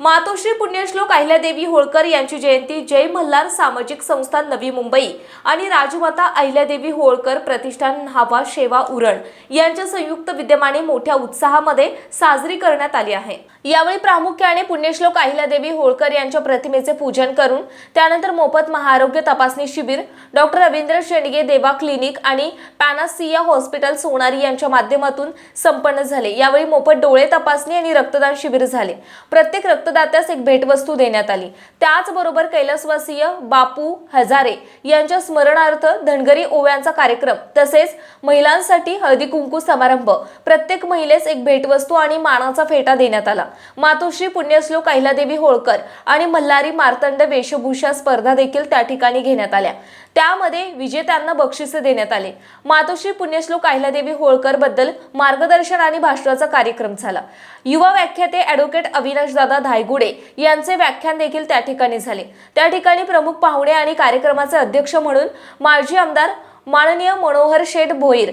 मातोश्री पुण्यश्लोक अहिल्यादेवी होळकर यांची जयंती जय मल्हार सामाजिक संस्था नवी मुंबई आणि राजमाता अहिल्यादेवी होळकर प्रतिष्ठान न्हावा शेवा उरण यांच्या संयुक्त विद्यमाने मोठ्या उत्साहामध्ये साजरी करण्यात आली आहे. यावेळी प्रामुख्याने पुण्यश्लोक अहिल्यादेवी होळकर यांच्या प्रतिमेचे पूजन करून त्यानंतर मोफत महाआरोग्य तपासणी शिबिर डॉक्टर रवींद्र शेंडगे देवा क्लिनिक आणि पॅनासिया हॉस्पिटल सोनारी यांच्या माध्यमातून संपन्न झाले. यावेळी मोफत डोळे तपासणी आणि रक्तदान शिबिर झाले. प्रत्येक रक्त रक्तदात्यास एक भेटवस्तू देण्यात आली. त्याचबरोबर कैलासवासीय बापू हजारे यांच्या स्मरणार्थ धनगरी ओव्यांचा कार्यक्रम तसेच महिलांसाठी हळदी कुंकू समारंभ प्रत्येक महिलेस एक भेटवस्तू आणि मानाचा फेटा देण्यात आला. मातोश्री पुण्यश्लोक अहिलादेवी होळकर आणि मल्हारी मार्तंड वेशभूषा स्पर्धा देखील त्या ठिकाणी घेण्यात आल्या. त्यामध्ये विजेत्यांना बक्षिसे देण्यात आले. मातोश्री पुण्यश्लोक अहिलादेवी होळकरबद्दल मार्गदर्शन आणि भाषणाचा कार्यक्रम झाला. युवा व्याख्याते ॲडव्होकेट अविनाशदादा धायगुडे यांचे व्याख्यान देखील त्या ठिकाणी झाले. त्या ठिकाणी प्रमुख पाहुणे आणि कार्यक्रमाचे अध्यक्ष म्हणून माजी आमदार माननीय Manohar Sheth Bhoir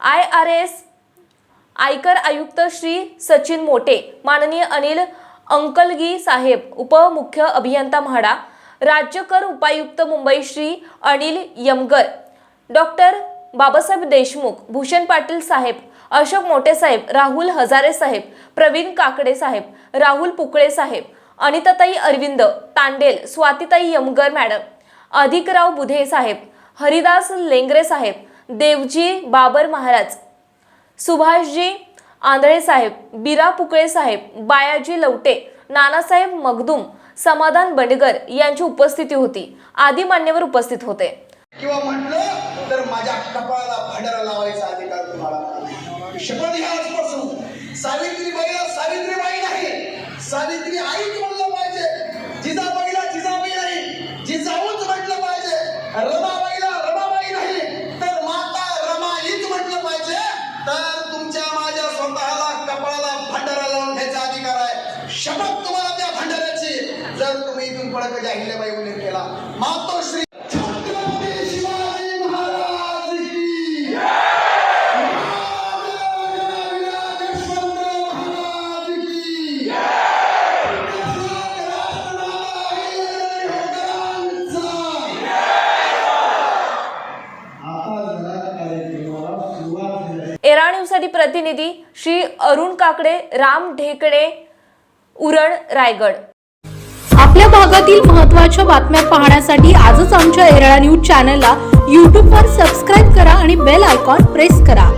I R S आयकर आयुक्त श्री सचिन मोटे माननीय अनिल अंकलगी साहेब उपमुख्य अभियंता म्हाडा राज्य कर उपायुक्त मुंबई श्री अनिल यमगर डॉक्टर बाबासाहेब देशमुख भूषण पाटील साहेब अशोक मोठे साहेब राहुल हजारे साहेब प्रवीण काकडे साहेब राहुल पुकळे साहेब अनिताताई अरविंद तांडेल स्वातीताई यमगर मॅडम अधिकराव बुधे साहेब हरिदास लेंगरे साहेब देवजी बाबर महाराज सुभाषजी आंधळे साहेब बिरा पुकळे साहेब बायाजी लवटे नानासाहेब मगदुम समाधान बंडगर यांची उपस्थिती होती. आदी मान्यवर उपस्थित होते. किंवा म्हटलं तर माझ्या कपाळाला भांडारा लावायचा अधिकार तुम्हाला. शपथ घ्या आजपासून. सावित्रीबाईला सावित्रीबाई नाही. सावित्री आईच म्हणलं पाहिजे. जिजाबाईला जिजाबाई नाही. जिजाऊच म्हटलं पाहिजे. रमाबाईला रमाबाई नाही. तर माता रमा हीच म्हटलं पाहिजे. तर तुमच्या माझ्या स्वतःला कपाळाला भांडारा लावून घ्यायचा अधिकार आहे. शपथ तुम्हाला त्या भांडाऱ्याची. जर तुम्ही इथून पडक जाहिल्याबाई उल्लेख केला. मातोश्री तेरा न्यूजसाठी प्रतिनिधी श्री अरुण काकडे राम ढेकडे उरण रायगड. आपल्या भागातील महत्त्वाच्या बातम्या पाहण्यासाठी आजच आमच्या एरळा न्यूज चॅनलला यूट्यूबवर सबस्क्राईब करा आणि बेल आयकॉन प्रेस करा.